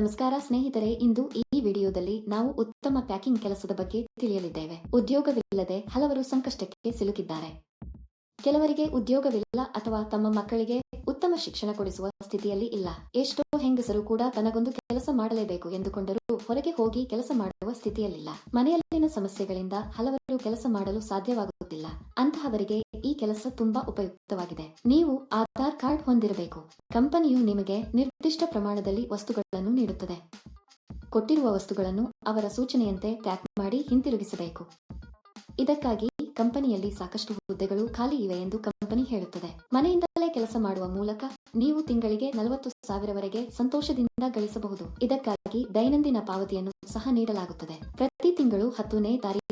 ನಮಸ್ಕಾರ ಸ್ನೇಹಿತರೆ, ಇಂದು ಈ ವಿಡಿಯೋದಲ್ಲಿ ನಾವು ಉತ್ತಮ ಪ್ಯಾಕಿಂಗ್ ಕೆಲಸದ ಬಗ್ಗೆ ತಿಳಿಯಲಿದ್ದೇವೆ. ಉದ್ಯೋಗವಿಲ್ಲದೆ ಹಲವರು ಸಂಕಷ್ಟಕ್ಕೆ ಸಿಲುಕಿದ್ದಾರೆ. ಕೆಲವರಿಗೆ ಉದ್ಯೋಗವಿಲ್ಲ ಅಥವಾ ತಮ್ಮ ಮಕ್ಕಳಿಗೆ ಉತ್ತಮ ಶಿಕ್ಷಣ ಕೊಡಿಸುವ ಸ್ಥಿತಿಯಲ್ಲಿ ಇಲ್ಲ. ಎಷ್ಟೋ ಹೆಂಗಸರು ಕೂಡ ತನಗೊಂದು ಕೆಲಸ ಮಾಡಲೇಬೇಕು ಎಂದುಕೊಂಡರೂ ಹೊರಗೆ ಹೋಗಿ ಕೆಲಸ ಮಾಡುವ ಸ್ಥಿತಿಯಲ್ಲಿಲ್ಲ. ಮನೆಯಲ್ಲಿನ ಸಮಸ್ಯೆಗಳಿಂದ ಹಲವರು ಕೆಲಸ ಮಾಡಲು ಸಾಧ್ಯವಾಗುತ್ತಿಲ್ಲ. ಅಂತಹವರಿಗೆ ಈ ಕೆಲಸ ತುಂಬಾ ಉಪಯುಕ್ತವಾಗಿದೆ. ನೀವು ಆಧಾರ್ ಕಾರ್ಡ್ ಹೊಂದಿರಬೇಕು. ಕಂಪನಿಯು ನಿಮಗೆ ನಿರ್ದಿಷ್ಟ ಪ್ರಮಾಣದಲ್ಲಿ ವಸ್ತುಗಳನ್ನು ನೀಡುತ್ತದೆ. ಕೊಟ್ಟಿರುವ ವಸ್ತುಗಳನ್ನು ಅವರ ಸೂಚನೆಯಂತೆ ಪ್ಯಾಕ್ ಮಾಡಿ ಹಿಂತಿರುಗಿಸಬೇಕು. ಇದಕ್ಕಾಗಿ ಕಂಪನಿಯಲ್ಲಿ ಸಾಕಷ್ಟು ಹುದ್ದೆಗಳು ಖಾಲಿ ಇವೆ ಎಂದು ಕಂಪನಿ ಹೇಳುತ್ತದೆ. ಮನೆಯಿಂದಲೇ ಕೆಲಸ ಮಾಡುವ ಮೂಲಕ ನೀವು ತಿಂಗಳಿಗೆ ನಲವತ್ತು ಸಾವಿರವರೆಗೆ ಸಂತೋಷದಿಂದ ಗಳಿಸಬಹುದು. ಇದಕ್ಕಾಗಿ ದೈನಂದಿನ ಪಾವತಿಯನ್ನು ಸಹ ನೀಡಲಾಗುತ್ತದೆ. ಪ್ರತಿ ತಿಂಗಳು ಹತ್ತನೇ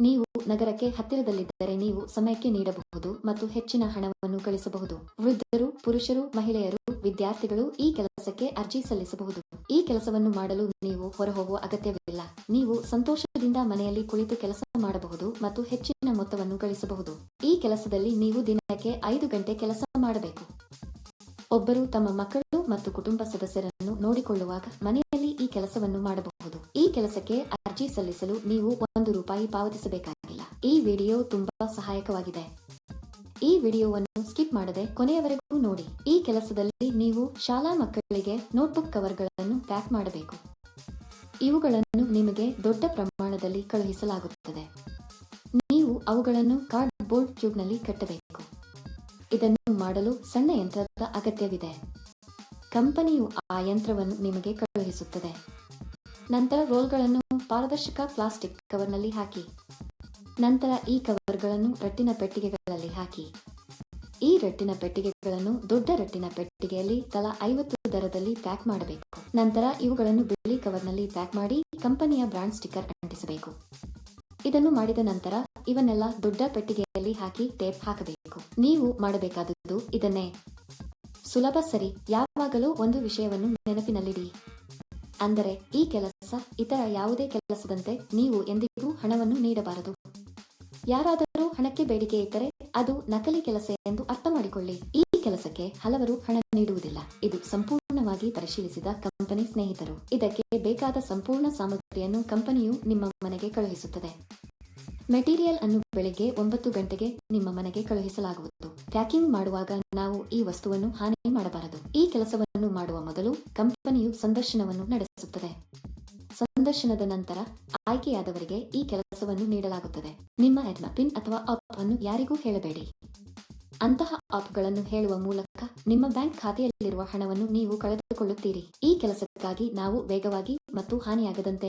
ನೀವು ನಗರಕ್ಕೆ ಹತ್ತಿರದಲ್ಲಿದ್ದರೆ ನೀವು ಸಮಯಕ್ಕೆ ನೀಡಬಹುದು ಮತ್ತು ಹೆಚ್ಚಿನ ಹಣವನ್ನು ಗಳಿಸಬಹುದು. ವೃದ್ಧರು, ಪುರುಷರು, ಮಹಿಳೆಯರು, ವಿದ್ಯಾರ್ಥಿಗಳು ಈ ಕೆಲಸಕ್ಕೆ ಅರ್ಜಿ ಸಲ್ಲಿಸಬಹುದು. ಈ ಕೆಲಸವನ್ನು ಮಾಡಲು ನೀವು ಹೊರಹೋಗುವ ಅಗತ್ಯವಿಲ್ಲ. ನೀವು ಸಂತೋಷದಿಂದ ಮನೆಯಲ್ಲಿ ಕುಳಿತು ಕೆಲಸ ಮಾಡಬಹುದು ಮತ್ತು ಹೆಚ್ಚಿನ ಮೊತ್ತವನ್ನು ಗಳಿಸಬಹುದು. ಈ ಕೆಲಸದಲ್ಲಿ ನೀವು ದಿನಕ್ಕೆ ಐದು ಗಂಟೆ ಕೆಲಸ ಮಾಡಬೇಕು. ಒಬ್ಬರು ತಮ್ಮ ಮಕ್ಕಳು ಮತ್ತು ಕುಟುಂಬ ಸದಸ್ಯರನ್ನು ನೋಡಿಕೊಳ್ಳುವಾಗ ಈ ಕೆಲಸವನ್ನು ಮಾಡಬಹುದು. ಈ ಕೆಲಸಕ್ಕೆ ಅರ್ಜಿ ಸಲ್ಲಿಸಲು ನೀವು ಒಂದು ರೂಪಾಯಿ ಪಾವತಿಸಬೇಕಾಗಿಲ್ಲ. ಈ ವಿಡಿಯೋ ತುಂಬಾ ಸಹಾಯಕವಾಗಿದೆ. ಈ ವಿಡಿಯೋವನ್ನು ಸ್ಕಿಪ್ ಮಾಡದೆ ಕೊನೆಯವರೆಗೂ ನೋಡಿ. ಈ ಕೆಲಸದಲ್ಲಿ ನೀವು ಶಾಲಾ ಮಕ್ಕಳಿಗೆ ನೋಟ್ಬುಕ್ ಕವರ್ಗಳನ್ನು ಪ್ಯಾಕ್ ಮಾಡಬೇಕು. ಇವುಗಳನ್ನು ನಿಮಗೆ ದೊಡ್ಡ ಪ್ರಮಾಣದಲ್ಲಿ ಕಳುಹಿಸಲಾಗುತ್ತದೆ. ನೀವು ಅವುಗಳನ್ನು ಕಾರ್ಡ್ಬೋರ್ಡ್ ಟ್ಯೂಬ್ನಲ್ಲಿ ಕಟ್ಟಬೇಕು. ಇದನ್ನು ಮಾಡಲು ಸಣ್ಣ ಯಂತ್ರದ ಅಗತ್ಯವಿದೆ. ಕಂಪನಿಯು ಆ ಯಂತ್ರವನ್ನು ನಿಮಗೆ ಕಳುಹಿಸುತ್ತದೆ. ನಂತರ ರೋಲ್ಗಳನ್ನು ಪಾರದರ್ಶಕ ಪ್ಲಾಸ್ಟಿಕ್ ಕವರ್ನಲ್ಲಿ ಹಾಕಿ. ನಂತರ ಈ ಕವರ್ಗಳನ್ನು ರಟ್ಟಿನ ಪೆಟ್ಟಿಗೆಗಳಲ್ಲಿ ಹಾಕಿ. ಈ ರಟ್ಟಿನ ಪೆಟ್ಟಿಗೆಗಳನ್ನು ದೊಡ್ಡ ರಟ್ಟಿನ ಪೆಟ್ಟಿಗೆಯಲ್ಲಿ ತಲಾ ಐವತ್ತು ದರದಲ್ಲಿ ಪ್ಯಾಕ್ ಮಾಡಬೇಕು. ನಂತರ ಇವುಗಳನ್ನು ಬಿಳಿ ಕವರ್ನಲ್ಲಿ ಪ್ಯಾಕ್ ಮಾಡಿ ಕಂಪನಿಯ ಬ್ರಾಂಡ್ ಸ್ಟಿಕ್ಕರ್ ಅಂಟಿಸಬೇಕು. ಇದನ್ನು ಮಾಡಿದ ನಂತರ ಇವನ್ನೆಲ್ಲ ದೊಡ್ಡ ಪೆಟ್ಟಿಗೆಯಲ್ಲಿ ಹಾಕಿ ಟೇಪ್ ಹಾಕಬೇಕು. ನೀವು ಮಾಡಬೇಕಾದದ್ದು ಇದನ್ನೇ. ಸುಲಭ ಸರಿ, ಯಾವಾಗಲೂ ಒಂದು ವಿಷಯವನ್ನು ನೆನಪಿನಲ್ಲಿಡಿ. ಅಂದರೆ, ಈ ಕೆಲಸ ಇತರ ಯಾವುದೇ ಕೆಲಸದಂತೆ ನೀವು ಎಂದಿಗೂ ಹಣವನ್ನು ನೀಡಬಾರದು. ಯಾರಾದರೂ ಹಣಕ್ಕೆ ಬೇಡಿಕೆ ಇದ್ದರೆ ಅದು ನಕಲಿ ಕೆಲಸ ಎಂದು ಅರ್ಥ ಮಾಡಿಕೊಳ್ಳಿ ಈ ಕೆಲಸಕ್ಕೆ ಹಲವರು ಹಣ ನೀಡುವುದಿಲ್ಲ. ಇದು ಸಂಪೂರ್ಣವಾಗಿ ಪರಿಶೀಲಿಸಿದ ಕಂಪನಿ ಸ್ನೇಹಿತರು. ಇದಕ್ಕೆ ಬೇಕಾದ ಸಂಪೂರ್ಣ ಸಾಮಗ್ರಿಯನ್ನು ಕಂಪನಿಯು ನಿಮ್ಮ ಮನೆಗೆ ಕಳುಹಿಸುತ್ತದೆ. ಮೆಟೀರಿಯಲ್ ಅನ್ನು ಬೆಳಿಗ್ಗೆ ಒಂಬತ್ತು ಗಂಟೆಗೆ ನಿಮ್ಮ ಮನೆಗೆ ಕಳುಹಿಸಲಾಗುವುದು. ಪ್ಯಾಕಿಂಗ್ ಮಾಡುವಾಗ ನಾವು ಈ ವಸ್ತುವನ್ನು ಹಾನಿ ಮಾಡಬಾರದು. ಈ ಕೆಲಸವನ್ನು ಮಾಡುವ ಮೊದಲು ಕಂಪನಿಯು ಸಂದರ್ಶನವನ್ನು ನಡೆಸುತ್ತದೆ. ಸಂದರ್ಶನದ ನಂತರ ಆಯ್ಕೆಯಾದವರಿಗೆ ಈ ಕೆಲಸವನ್ನು ನೀಡಲಾಗುತ್ತದೆ. ನಿಮ್ಮ ಎಡ್ನ ಪಿನ್ ಅಥವಾ ಅಪ್ ಅನ್ನು ಯಾರಿಗೂ ಹೇಳಬೇಡಿ. ಅಂತಹ ಆಪ್ಗಳನ್ನು ಹೇಳುವ ಮೂಲಕ ನಿಮ್ಮ ಬ್ಯಾಂಕ್ ಖಾತೆಯಲ್ಲಿರುವ ಹಣವನ್ನು ನೀವು ಕಳೆದುಕೊಳ್ಳುತ್ತೀರಿ. ಈ ಕೆಲಸಕ್ಕಾಗಿ ನಾವು ವೇಗವಾಗಿ ಮತ್ತು ಹಾನಿಯಾಗದಂತೆ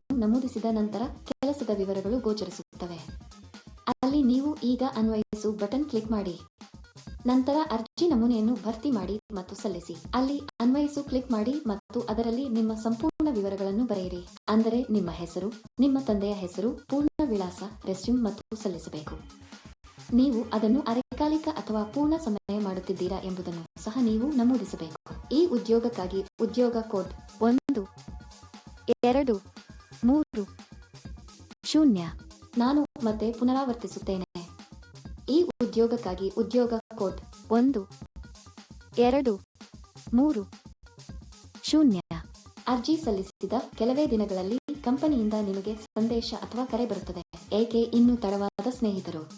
ನಮೂದಿಸಿದ ನಂತರ ಕೆಲಸದ ವಿವರಗಳು ಗೋಚರಿಸುತ್ತವೆ. ಅಲ್ಲಿ ನೀವು ಈಗ ಅನ್ವಯಿಸು ಬಟನ್ ಕ್ಲಿಕ್ ಮಾಡಿ. ನಂತರ ಅರ್ಜಿ ನಮೂನೆಯನ್ನು ಭರ್ತಿ ಮಾಡಿ ಮತ್ತು ಸಲ್ಲಿಸಿ. ಅಲ್ಲಿ ಅನ್ವಯಿಸು ಕ್ಲಿಕ್ ಮಾಡಿ ಮತ್ತು ಅದರಲ್ಲಿ ನಿಮ್ಮ ಸಂಪೂರ್ಣ ವಿವರಗಳನ್ನು ಬರೆಯಿರಿ. ಅಂದರೆ ನಿಮ್ಮ ಹೆಸರು, ನಿಮ್ಮ ತಂದೆಯ ಹೆಸರು, ಪೂರ್ಣ ವಿಳಾಸ, ರೆಸ್ಯೂಮ್ ಮತ್ತು ಸಲ್ಲಿಸಬೇಕು. ನೀವು ಅದನ್ನು ಅರೆಕಾಲಿಕ ಅಥವಾ ಪೂರ್ಣ ಸಮಯ ಮಾಡುತ್ತಿದ್ದೀರಾ ಎಂಬುದನ್ನು ಸಹ ನೀವು ನಮೂದಿಸಬೇಕು. ಈ ಉದ್ಯೋಗಕ್ಕಾಗಿ ಉದ್ಯೋಗ ಕೋಡ್ ಒಂದು, ಎರಡು ಮೂರು. ಶೂನ್ಯ. ನಾನು ಮತ್ತೆ ಪುನರಾವರ್ತಿಸುತ್ತೇನೆ. ಈ ಉದ್ಯೋಗಕ್ಕಾಗಿ ಉದ್ಯೋಗ ಕೋಡ್ ಒಂದು, ಎರಡು, ಮೂರು. ಶೂನ್ಯ. ಅರ್ಜಿ ಸಲ್ಲಿಸಿದ ಕೆಲವೇ ದಿನಗಳಲ್ಲಿ ಕಂಪನಿಯಿಂದ ನಿಮಗೆ ಸಂದೇಶ ಅಥವಾ ಕರೆ ಬರುತ್ತದೆ. ಏಕೆ ಇನ್ನೂ ತಡವಾದ ಸ್ನೇಹಿತರು?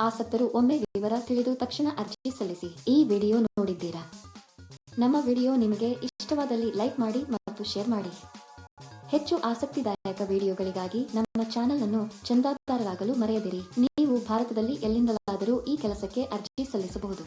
ಆಸಕ್ತರು ಒಮ್ಮೆ ವಿವರ ತಿಳಿದು ತಕ್ಷಣ ಅರ್ಜಿ ಸಲ್ಲಿಸಿ. ಈ ವಿಡಿಯೋ ನೋಡಿದ್ದೀರಾ? ನಮ್ಮ ವಿಡಿಯೋ ನಿಮಗೆ ಇಷ್ಟವಾದಲ್ಲಿ ಲೈಕ್ ಮಾಡಿ ಮತ್ತು ಶೇರ್ ಮಾಡಿ. ಹೆಚ್ಚು ಆಸಕ್ತಿದಾಯಕ ವಿಡಿಯೋಗಳಿಗಾಗಿ ನಮ್ಮ ಚಾನೆಲ್ ಅನ್ನು ಚಂದಾದಾರರಾಗಲು ಮರೆಯದಿರಿ. ನೀವು ಭಾರತದಲ್ಲಿ ಎಲ್ಲಿಂದಲಾದರೂ ಈ ಕೆಲಸಕ್ಕೆ ಅರ್ಜಿ ಸಲ್ಲಿಸಬಹುದು.